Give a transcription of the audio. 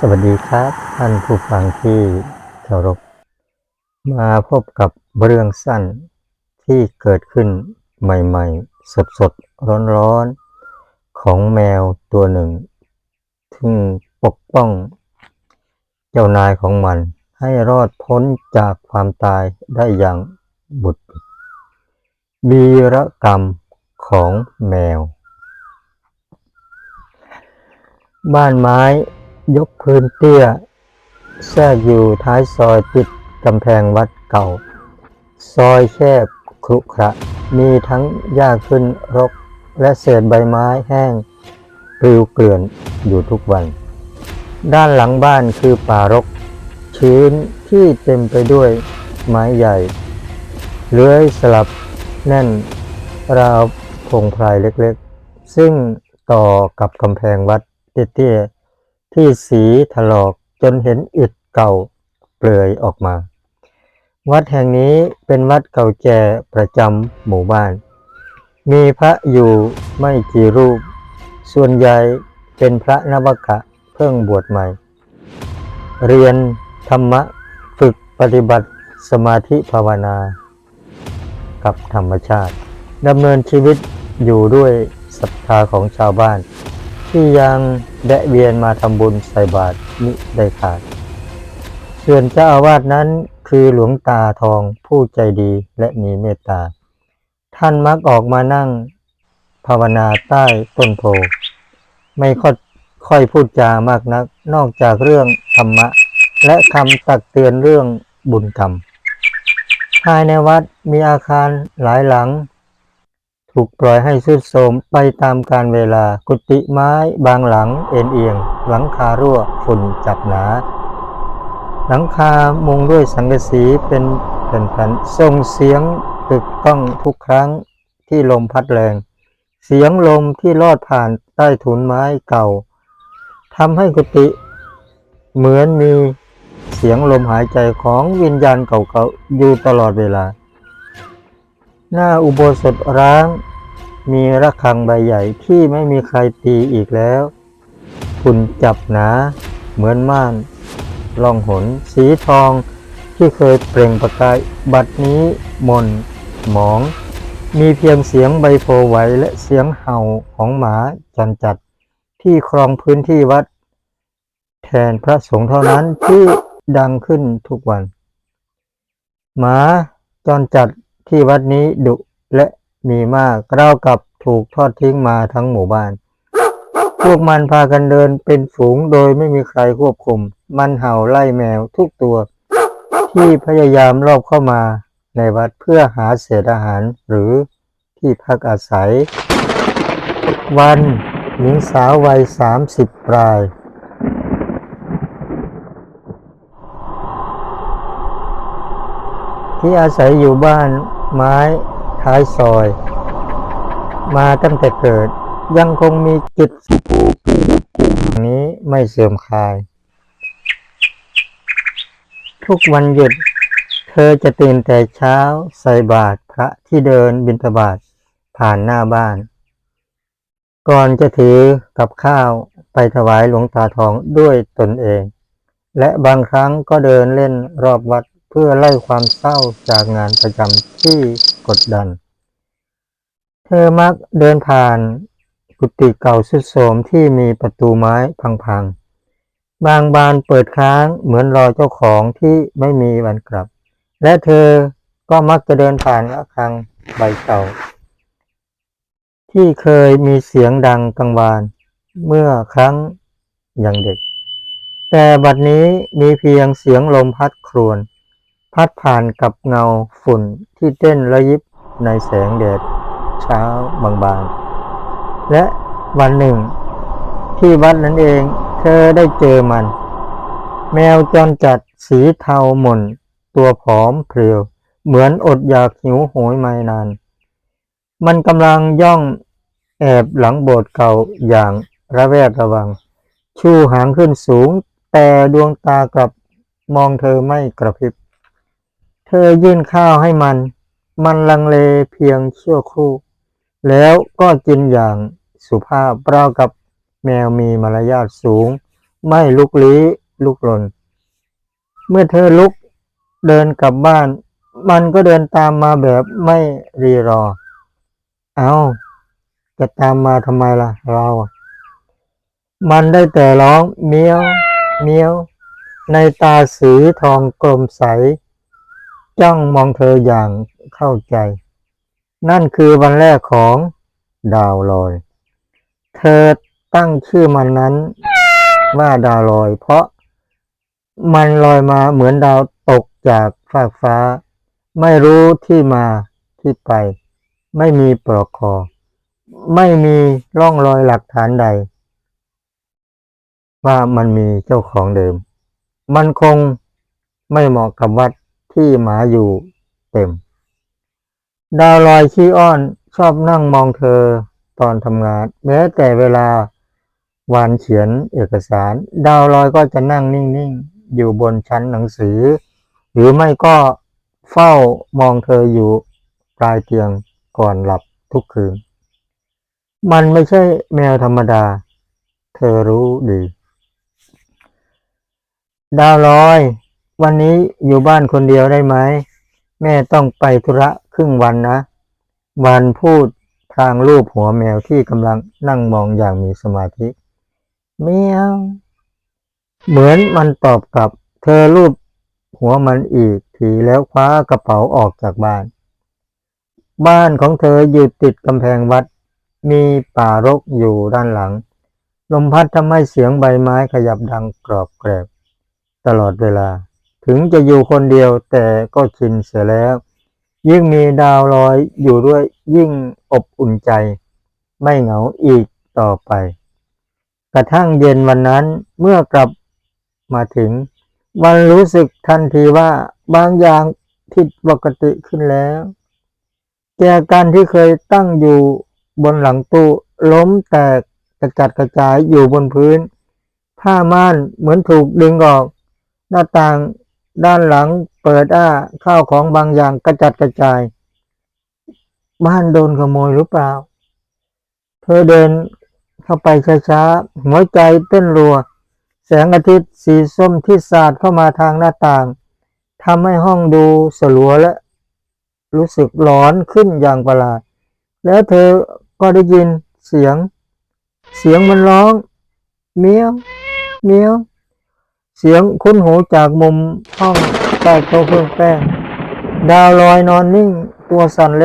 สวัสดีครับท่านผู้ฟังที่เคารพ มาพบกับเรื่องสั้นที่เกิดขึ้นใหม่ๆ สดๆ ร้อนๆ ของแมวตัวหนึ่งซึ่งปกป้องเจ้านายของมันให้รอดพ้นจากความตายได้อย่างบุดหวิดวีรกรรมของแมว บ้านไม้ ยกพื้นเตี้ย แทรกอยู่ท้ายซอยติดกำแพงวัดเก่า ซอยแคบครุขระ มีทั้งหญ้าขึ้นรก และเศษใบไม้แห้งปลิวเกลื่อนอยู่ทุกวัน ด้านหลังบ้านคือป่ารก ชื้นที่เต็มไปด้วยไม้ใหญ่ เลื้อยสลับแน่นราวพงไพรเล็กๆ ซึ่งต่อกับกำแพงวัดเตี้ยๆ ที่สีถลอกจนเห็นอิฐเก่าเปลือยออกมา วัดแห่งนี้เป็นวัดเก่าแก่ประจำหมู่บ้าน มีพระอยู่ไม่กี่รูป ส่วนใหญ่เป็นพระนวกะเพิ่งบวชใหม่ เรียนธรรมะฝึกปฏิบัติสมาธิภาวนา กับธรรมชาติดำเนินชีวิตอยู่ด้วยศรัทธาของชาวบ้าน ที่ยังแวะเวียนมาทำบุญใส่บาตรมิได้ขาดส่วนเจ้าอาวาสนั้นคือหลวงตาทองผู้ใจดีและมีเมตตา ท่านมักออกมานั่งภาวนาใต้ต้นโพไม่ค่อยค่อยพูดจามากนัก นอกจากเรื่องธรรมะ และคำตักเตือนเรื่องบุญกรรมภายในวัดมีอาคารหลายหลัง ถูกปล่อยให้ทรุดโทมไปตามกาลเวลา กุฏิไม้บางหลังเอ็นเอียง หลังคารั่วฝุ่นจับหนา หลังคามุงด้วยสังกะสีเป็นแผ่นๆส่งเสียงตึกก้องทุกครั้งที่ลมพัดแรง เสียงลมที่ลอดผ่านใต้ถุนไม้เก่าทำให้กุฏิเหมือนมีเสียงลมหายใจของวิญญาณเก่าๆอยู่ตลอดเวลา หน้าอุโบสถร้าง มีระฆังใบใหญ่ที่ไม่มีใครตีอีกแล้วฝุ่นจับหนา เหมือนม่านลองหน สีทองที่เคยเปล่งประกาย บัดนี้มนหมอง มีเพียงเสียงใบโพไหวและเสียงเห่าของหมาจันจัดที่ครองพื้นที่วัด แทนพระสงฆ์เท่านั้นที่ดังขึ้นทุกวัน หมาจรจัดที่วัดนี้ดุ มีมากเรากับถูกทอดทิ้งมาทั้งหมู่บ้าน พวกมันพากันเดินเป็นฝูงโดยไม่มีใครควบคุม มันเห่าไล่แมวทุกตัว ที่พยายามรอบเข้ามาในวัดเพื่อหาเศษอาหารหรือที่พักอาศัย วันหญิงสาววัยสามสิบปลาย ที่อาศัยอยู่บ้านไม้ ท้ายซอย มาตั้งแต่เกิดยังคงมีจิตนี้ไม่เสื่อมคลาย ทุกวันหยุด เธอจะตื่นแต่เช้าใส่บาตรพระที่เดินบิณฑบาตผ่านหน้าบ้าน ก่อนจะถือกับข้าวไปถวายหลวงตาทองด้วยตนเอง และบางครั้งก็เดินเล่นรอบวัดเพื่อไล่ความเศร้าจากงานประจำที่ กดดัน เธอมักเดินผ่านกุฏิเก่าสุดโทรมที่มีประตูไม้พังๆ บางบานเปิดค้างเหมือนรอเจ้าของที่ไม่มีวันกลับ และเธอก็มักจะเดินผ่านระฆังใบเก่า ที่เคยมีเสียงดังกังวาน เมื่อครั้งยังเด็ก แต่บัดนี้มีเพียงเสียงลมพัดครวญ พัดผ่านกับเงาฝุ่นที่เต้นระยิบในแสงแดดเช้าบางๆ และวันหนึ่ง ที่วัดนั้นเองเธอได้เจอมัน แมวจรจัดสีเทาหม่น ตัวผอมเพรียว เหมือนอดอยากหิวโหยมานาน มันกำลังย่องแอบหลังโบสถ์เก่าอย่างระแวดระวัง ชูหางขึ้นสูง แต่ดวงตากลับมองเธอไม่กระพริบ เธอยื่นข้าวให้มัน มันลังเลเพียงชั่วครู่ แล้วก็กินอย่างสุภาพราวกับแมวมีมารยาทสูง ไม่ลุกลี้ลุกลน เมื่อเธอลุกเดินกลับบ้าน มันก็เดินตามมาแบบไม่รีรอ เอาจะตามมาทำไมล่ะเรา มันได้แต่ร้องเมียวเมียว ในตาสีทองกลมใส จ้องมองเธออย่างเข้าใจ นั่นคือวันแรกของดาวลอย เธอตั้งชื่อมันนั้นว่าดาวลอย เพราะมันลอยมาเหมือนดาวตกจากฟากฟ้า ไม่รู้ที่มาที่ไป ไม่มีปลอกคอ ไม่มีร่องรอยหลักฐานใด ว่ามันมีเจ้าของเดิม มันคงไม่เหมาะกับวัด ที่หมาอยู่เต็ม ดาวลอยขี้อ้อนชอบนั่งมองเธอตอนทำงาน แม้แต่เวลาวานเขียนเอกสาร ดาวลอยก็จะนั่งนิ่งๆ อยู่บนชั้นหนังสือ หรือไม่ก็เฝ้ามองเธออยู่ปลายเตียงก่อนหลับทุกคืน มันไม่ใช่แมวธรรมดา เธอรู้ดี ดาวลอย วันนี้อยู่บ้านคนเดียวได้ไหม แม่ต้องไปธุระครึ่งวันนะ วันพูดทางรูปหัวแมวที่กำลังนั่งมองอย่างมีสมาธิเมียวเหมือนมันตอบกลับ เธอรูปหัวมันอีกทีแล้วคว้ากระเป๋าออกจากบ้าน บ้านของเธออยู่ติดกำแพงวัด มีป่ารกอยู่ด้านหลัง ลมพัดทำให้เสียงใบไม้ขยับดังกรอบแกรบ ตลอดเวลา ถึงจะอยู่คนเดียวแต่ก็ชินเสียแล้ว ยิ่งมีดาวลอยอยู่ด้วยยิ่งอบอุ่นใจ ไม่เหงาอีกต่อไป กระทั่งเย็นวันนั้นเมื่อกลับมาถึงวันรู้สึกทันทีว่าบางอย่างผิดปกติขึ้นแล้วแจกันที่เคยตั้งอยู่บนหลังตู้ล้มแตกกระจัดกระจายอยู่บนพื้น ผ้าม่านเหมือนถูกดึงออก หน้าต่าง ด้านหลังเปิดอ้าข้าวของบางอย่างกระจัดกระจาย บ้านโดนขโมยหรือเปล่า เธอเดินเข้าไปช้าๆหัวใจเต้นรัว แสงอาทิตย์สีส้มที่สาดเข้ามาทางหน้าต่างทำให้ห้องดูสลัวและ รู้สึกร้อนขึ้นอย่างประหลาด แล้วเธอก็ได้ยินเสียง เสียงมันร้อง เมียว เมียว เสียงคุ้นหูจากมุมห้องใต้โต๊ะเครื่องแป้ง ดาวลอยนอนนิ่งตัวสั่นเล็ก